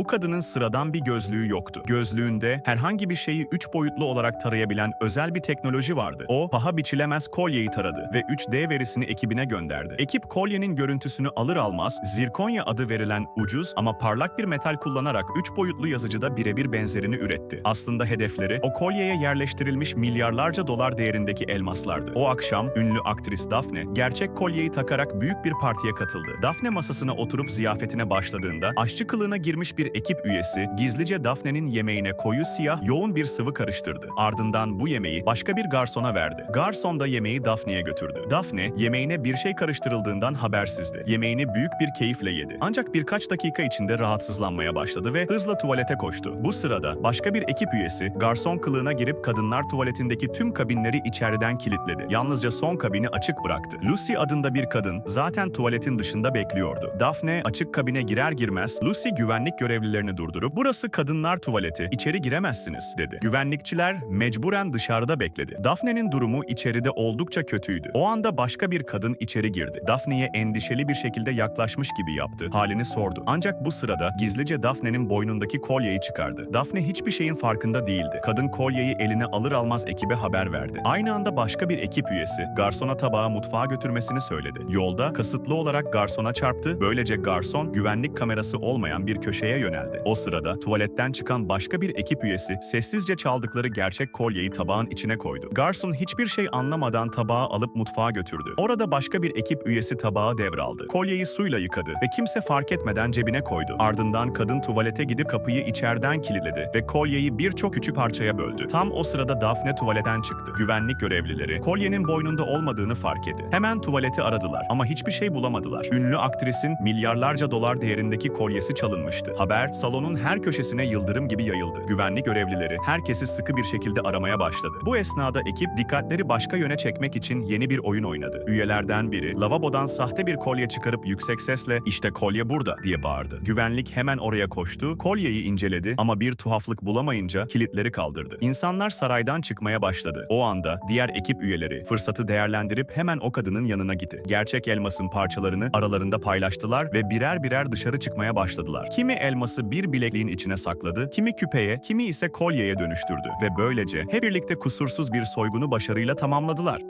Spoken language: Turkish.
Bu kadının sıradan bir gözlüğü yoktu. Gözlüğünde herhangi bir şeyi üç boyutlu olarak tarayabilen özel bir teknoloji vardı. O, paha biçilemez kolyeyi taradı ve 3D verisini ekibine gönderdi. Ekip kolyenin görüntüsünü alır almaz, zirkonya adı verilen ucuz ama parlak bir metal kullanarak üç boyutlu yazıcıda birebir benzerini üretti. Aslında hedefleri o kolyeye yerleştirilmiş milyarlarca dolar değerindeki elmaslardı. O akşam ünlü aktris Daphne gerçek kolyeyi takarak büyük bir partiye katıldı. Daphne masasına oturup ziyafetine başladığında aşçı kılığına girmiş bir ekip üyesi gizlice Daphne'nin yemeğine koyu siyah yoğun bir sıvı karıştırdı. Ardından bu yemeği başka bir garsona verdi. Garson da yemeği Daphne'ye götürdü. Daphne yemeğine bir şey karıştırıldığından habersizdi. Yemeğini büyük bir keyifle yedi. Ancak birkaç dakika içinde rahatsızlanmaya başladı ve hızla tuvalete koştu. Bu sırada başka bir ekip üyesi garson kılığına girip kadınlar tuvaletindeki tüm kabinleri içeriden kilitledi. Yalnızca son kabini açık bıraktı. Lucy adında bir kadın zaten tuvaletin dışında bekliyordu. Daphne açık kabine girer girmez Lucy güvenlik görevlilerini durdurup "Burası kadınlar tuvaleti, içeri giremezsiniz." dedi. Güvenlikçiler mecburen dışarıda bekledi. Daphne'nin durumu içeride oldukça kötüydü. O anda başka bir kadın içeri girdi. Daphne'ye endişeli bir şekilde yaklaşmış gibi yaptı. Halini sordu. Ancak bu sırada gizlice Daphne'nin boynundaki kolyeyi çıkardı. Daphne hiçbir şeyin farkında değildi. Kadın kolyeyi eline alır almaz ekibe haber verdi. Aynı anda başka bir ekip üyesi garsona tabağı mutfağa götürmesini söyledi. Yolda kasıtlı olarak garsona çarptı. Böylece garson güvenlik kamerası olmayan bir köşeye yöneldi. O sırada tuvaletten çıkan başka bir ekip üyesi sessizce çaldıkları gerçek kolyeyi tabağın içine koydu. Garson hiçbir şey anlamadan tabağı alıp mutfağa götürdü. Orada başka bir ekip üyesi tabağı devraldı. Kolyeyi suyla yıkadı ve kimse fark etmeden cebine koydu. Ardından kadın tuvalete gidip kapıyı içeriden kilitledi ve kolyeyi birçok küçük parçaya böldü. Tam o sırada Daphne tuvaletten çıktı. Güvenlik görevlileri kolyenin boynunda olmadığını fark etti. Hemen tuvaleti aradılar ama hiçbir şey bulamadılar. Ünlü aktrisin milyarlarca dolar değerindeki kolyesi çalınmıştı. Haber salonun her köşesine yıldırım gibi yayıldı. Güvenlik görevlileri herkesi sıkı bir şekilde aramaya başladı. Bu esnada ekip dikkatleri başka yöne çekmek için yeni bir oyun oynadı. Üyelerden biri lavabodan sahte bir kolye çıkarıp yüksek sesle işte kolye burada diye bağırdı. Güvenlik hemen oraya koştu, kolyeyi inceledi ama bir tuhaflık bulamayınca kilitleri kaldırdı. İnsanlar saraydan çıkmaya başladı. O anda diğer ekip üyeleri fırsatı değerlendirip hemen o kadının yanına gitti. Gerçek elmasın parçalarını aralarında paylaştılar ve birer birer dışarı çıkmaya başladılar. Kimi elması bir bilekliğin içine sakladı, kimi küpeye, kimi ise kolyeye dönüştürdü ve böylece hep birlikte kusursuz bir soygunu başarıyla tamamladılar.